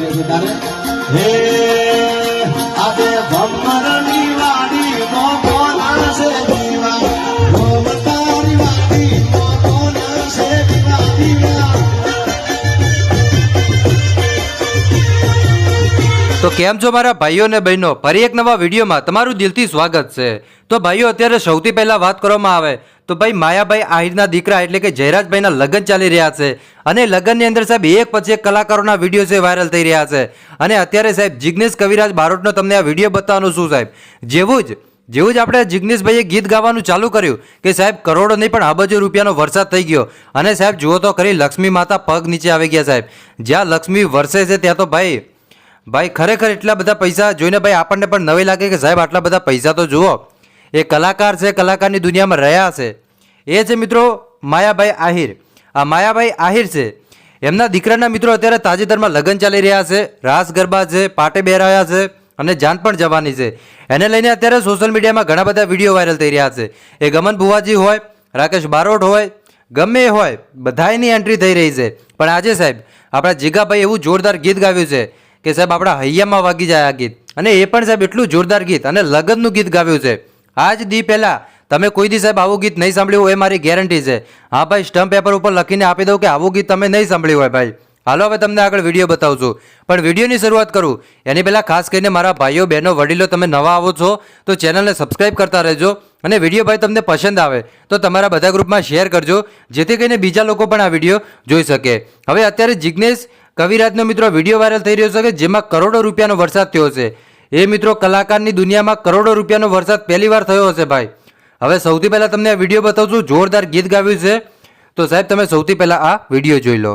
રહ્યું છે તારે? હે આજે ભમરની તો કેમ છો મારા ભાઈઓ અને બહેનો? ફરી એક નવા વિડીયોમાં તમારું દિલથી સ્વાગત છે. તો ભાઈઓ, અત્યારે સૌથી પહેલાં વાત કરવામાં આવે તો ભાઈ, માયાભાઈ આહિરના દીકરા એટલે કે જયરાજભાઈના લગ્ન ચાલી રહ્યા છે. અને લગ્નની અંદર સાહેબ, એક પછી એક કલાકારોના વીડિયો છે વાયરલ થઈ રહ્યા છે. અને અત્યારે સાહેબ, જિગ્નેશ કવિરાજ બારોટનો તમને આ વીડિયો બતાવવાનું શું સાહેબ. જેવું જ જેવું જ આપણે જિગ્નેશભાઈએ ગીત ગાવાનું ચાલુ કર્યું કે સાહેબ, કરોડો નહીં, પણ અબજો રૂપિયાનો વરસાદ થઈ ગયો. અને સાહેબ, જુઓ તો ખરી, લક્ષ્મી માતા પગ નીચે આવી ગયા સાહેબ. જ્યાં લક્ષ્મી વરસે છે, ત્યાં તો ભાઈ ભાઈ, ખરેખર એટલા બધા પૈસા, જોઈને ભાઈ આપણને પણ નવી લાગે કે સાહેબ, આટલા બધા પૈસા તો જુઓ. એ કલાકાર છે, કલાકારની દુનિયામાં રહ્યા છે એ છે મિત્રો માયાભાઈ આહિર. આ માયાભાઈ આહિર છે. એમના દીકરાના મિત્રો અત્યારે તાજેતરમાં લગ્ન ચાલી રહ્યા છે. રાસ ગરબા છે, પાટે બેરાયા છે અને જાન પણ જવાની છે. એને લઈને અત્યારે સોશિયલ મીડિયામાં ઘણા બધા વીડિયો વાયરલ થઈ રહ્યા છે. એ ગમન ભુવાજી હોય, રાકેશ બારોટ હોય, ગમે હોય, બધાયની એન્ટ્રી થઈ રહી છે. પણ આજે સાહેબ, આપણા જીગાભાઈ એવું જોરદાર ગીત ગાવ્યું છે. કે સાહેબ, આપણા હૈયામાં વાગી જાય આ ગીત. અને એ પણ સાહેબ એટલું જોરદાર ગીત અને લગ્નનું ગીત ગાવ્યું છે. આજ દી પહેલાં તમે કોઈ દી સાહેબ આવું ગીત નહીં સાંભળ્યું એ મારી ગેરંટી છે. હા ભાઈ, સ્ટમ્પ પેપર ઉપર લખીને આપી દઉં કે આવું ગીત તમે નહીં સાંભળ્યું હોય ભાઈ. હાલો, હવે તમને આગળ વીડિયો બતાવું છું પણ વિડીયોની શરૂઆત કરું. એની પહેલાં ખાસ કરીને મારા ભાઈઓ, બહેનો, વડીલો, તમે નવા આવો છો, તો ચેનલને સબસ્ક્રાઇબ કરતા રહેજો અને વીડિયો ભાઈ તમને પસંદ આવે, તો તમારા બધા ગ્રુપમાં શેર કરજો, જેથી કરીને બીજા લોકો પણ આ વીડિયો જોઈ શકે. હવે અત્યારે જિજ્ઞેશ કવિરાજનો મિત્રો વીડિયો વાયરલ થઈ રહ્યો છે કે જેમાં કરોડો રૂપિયાનો વરસાદ થયો છે. એ મિત્રો કલાકારની દુનિયામાં કરોડો રૂપિયાનો વરસાદ પહેલી વાર થયો હશે ભાઈ. હવે સૌથી પહેલાં તમને આ વીડિયો બતાવું છું જોરદાર ગીત ગાવ્યું છે. તો સાહેબ, તમે સૌથી પહેલાં આ વીડિયો જોઈ લો.